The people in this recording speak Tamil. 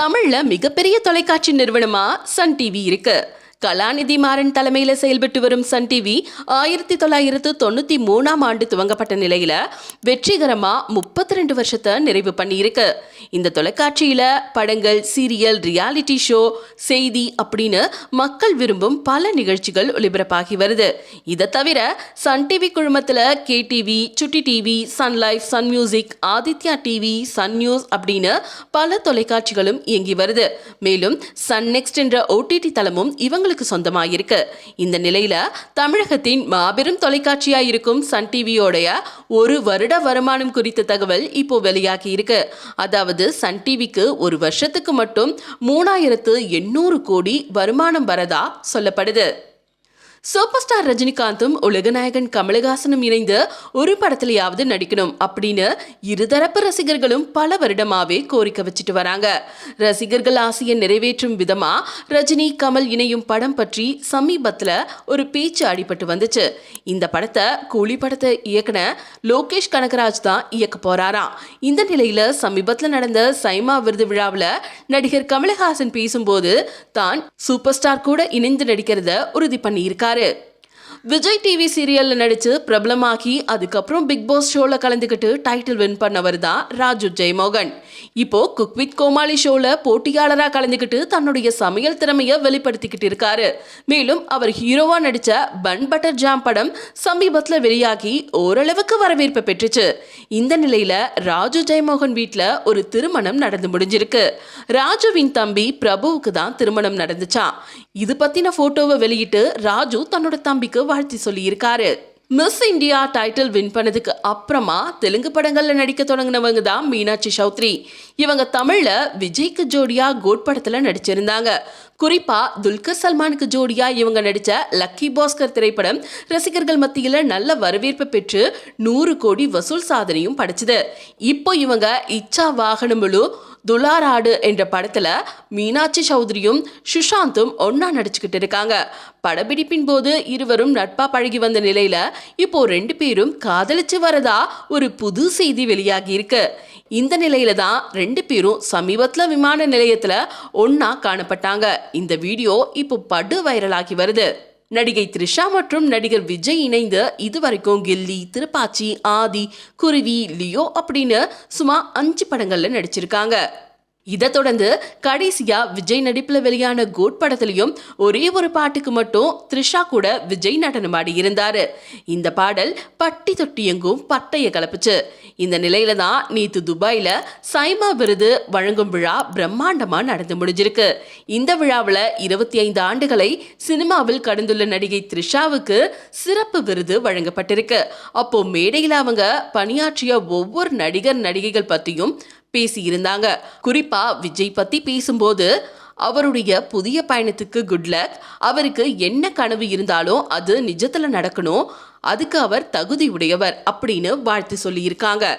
தமிழ்ல மிகப்பெரிய தொலைக்காட்சி நிறுவனமா சன் டிவி இருக்கு. கலாநிதி மாறன் தலைமையில் செயல்பட்டு வரும் சன் டிவி ஆயிரத்தி தொள்ளாயிரத்து தொண்ணூத்தி மூணாம் ஆண்டு துவங்கப்பட்ட நிலையில வெற்றிகரமா முப்பத்தி ரெண்டு வருஷத்தை நிறைவு பண்ணியிருக்கு. இந்த தொலைக்காட்சியில படங்கள் சீரியல் ரியாலிட்டி ஷோ செய்தி அப்படின்னு மக்கள் விரும்பும் பல நிகழ்ச்சிகள் ஒளிபரப்பாகி வருது. இதை தவிர Sun TV குழுமத்தில் K TV Chutti TV Sun Life Sun Music Aditya TV Sun News அப்படின்னு பல தொலைக்காட்சிகளும் இயங்கி வருது. மேலும் சன் நெக்ஸ்ட் என்ற ஓடிடி தளமும் சொந்தமாக சொந்தமாயிருக்கு. இந்த நிலையில தமிழகத்தின் மாபெரும் தொலைக்காட்சியா இருக்கும் சன் டிவியோடைய ஒரு வருட வருமானம் குறித்த தகவல் இப்போ வெளியாகி இருக்கு அதாவது சன் டிவிக்கு ஒரு வருஷத்துக்கு மட்டும் மூணாயிரத்து எண்ணூறு கோடி வருமானம் வரதா சொல்லப்படுது. சூப்பர் ஸ்டார் ரஜினிகாந்தும் உலகநாயகன் கமலஹாசனும் இணைந்து ஒரு படத்திலேயாவது நடிக்கணும் அப்படின்னு இருதரப்பு ரசிகர்களும் பல வருடமாவே கோரிக்கை வச்சுட்டு வராங்க. ரசிகர்கள் ஆசையை நிறைவேற்றும் விதமா ரஜினி கமல் இணையும் படம் பற்றி சமீபத்தில் ஒரு பேச்சு அடிபட்டு வந்துச்சு. இந்த படத்தை கூலி படத்தை இயக்குன லோகேஷ் கனகராஜ் தான் இயக்க போறாராம் இந்த நிலையில சமீபத்தில் நடந்த சைமா விருது விழாவில் நடிகர் கமலஹாசன் பேசும்போது தான் சூப்பர் ஸ்டார் கூட இணைந்து நடிக்கிறத உறுதி பண்ணியிருக்காரு. Got it. விஜய் டிவி சீரியல்ல நடிச்சு பிரபலமாகி அதுக்கப்புறம் பிக் பாஸ் ஷோல கலந்துக்கிட்டு டைட்டில் வின் பண்ணவர் தான் ராஜு ஜெயமோகன். இப்போ குக் வித் கோமாளி ஷோல போட்டியாளராக கலந்துக்கிட்டு தன்னுடைய சமையல் திறமையை வெளிப்படுத்திக்கிட்டு இருக்காரு. மேலும் அவர் ஹீரோவா நடிச்ச பன் பட்டர் ஜாம் படம் சமீபத்துல வெளியாகி ஓரளவுக்கு வரவேற்பு பெற்றுச்சு. இந்த நிலையில ராஜு ஜெயமோகன் வீட்டில் ஒரு திருமணம் நடந்து முடிஞ்சிருக்கு. ராஜுவின் தம்பி பிரபுவுக்கு தான் திருமணம் நடந்துச்சான் இது பத்தின போட்டோவை வெளியிட்டு ராஜு தன்னோட தம்பிக்கு வாழ்த்தி சொல்லியிருக்காரு. மிஸ் இந்தியா டைட்டில் வின் பண்ணதுக்கு அப்புறமா தெலுங்கு படங்களில் நடிக்க தொடங்கினவங்க தான் மீனாட்சி சௌத்ரி. இவங்க தமிழில் விஜய்க்கு ஜோடியாக கோட் படத்தில் நடிச்சிருந்தாங்க. குறிப்பா துல்கர் சல்மானுக்கு ஜோடியா இவங்க நடிச்ச லக்கி பாஸ்கர் திரைப்படம் ரசிகர்கள் மத்தியில நல்ல வரவேற்பு பெற்று நூறு கோடி வசூல் சாதனையும் படைச்சது. இப்போ இவங்க இச்சா வாகனமுழு துலாராடு என்ற படத்துல மீனாட்சி சௌத்ரியும் சுஷாந்தும் ஒன்னா நடிச்சுக்கிட்டு இருக்காங்க. படப்பிடிப்பின் போது இருவரும் நட்பா பழகி வந்த நிலையில இப்போ ரெண்டு பேரும் காதலிச்சு வரதா ஒரு புது செய்தி வெளியாகி இருக்கு. இந்த நிலையில தான் ரெண்டு பேரும் சமீபத்துல விமான நிலையத்துல ஒன்னா காணப்பட்டாங்க. இந்த வீடியோ இப்போ படு வைரலாகி வருது. நடிகை த்ரிஷா மற்றும் நடிகர் விஜய் இணைந்து இதுவரைக்கும் கில்லி திருப்பாச்சி ஆதி குருவி லியோ அப்படின்னு சும்மா அஞ்சு படங்கள்ல நடிச்சிருக்காங்க. இதை தொடர்ந்து கடைசியா விஜய் நடிப்புல வெளியான கோட் படத்திலையும் ஒரே ஒரு பாட்டுக்கு மட்டும் த்ரிஷா கூட விஜய் நடனமாடி இருந்தாரு. இந்த பாடல் பட்டி தொட்டி எங்கும் பட்டைய கலப்புச்சு. இந்த நிலையில தான் நேத்து துபாயில சைமா விருது வழங்கும் விழா பிரம்மாண்டமா நடந்து முடிஞ்சிருக்கு. இந்த விழாவில் இருபத்தி ஐந்து ஆண்டுகளை சினிமாவில் கடந்துள்ள நடிகை த்ரிஷாவுக்கு சிறப்பு விருது வழங்கப்பட்டிருக்கு. அப்போ மேடையில் அவங்க பணியாற்றிய ஒவ்வொரு நடிகர் நடிகைகள் பத்தியும் பேசியிருந்தாங்க. குறிப்பா விஜய் பத்தி பேசும்போது அவருடைய புதிய பயணத்துக்கு குட் லக் அவருக்கு என்ன கனவு இருந்தாலும் அது நிஜத்துல நடக்கணும். அதுக்கு அவர் தகுதி உடையவர் அப்படின்னு வாழ்த்து சொல்லியிருக்காங்க.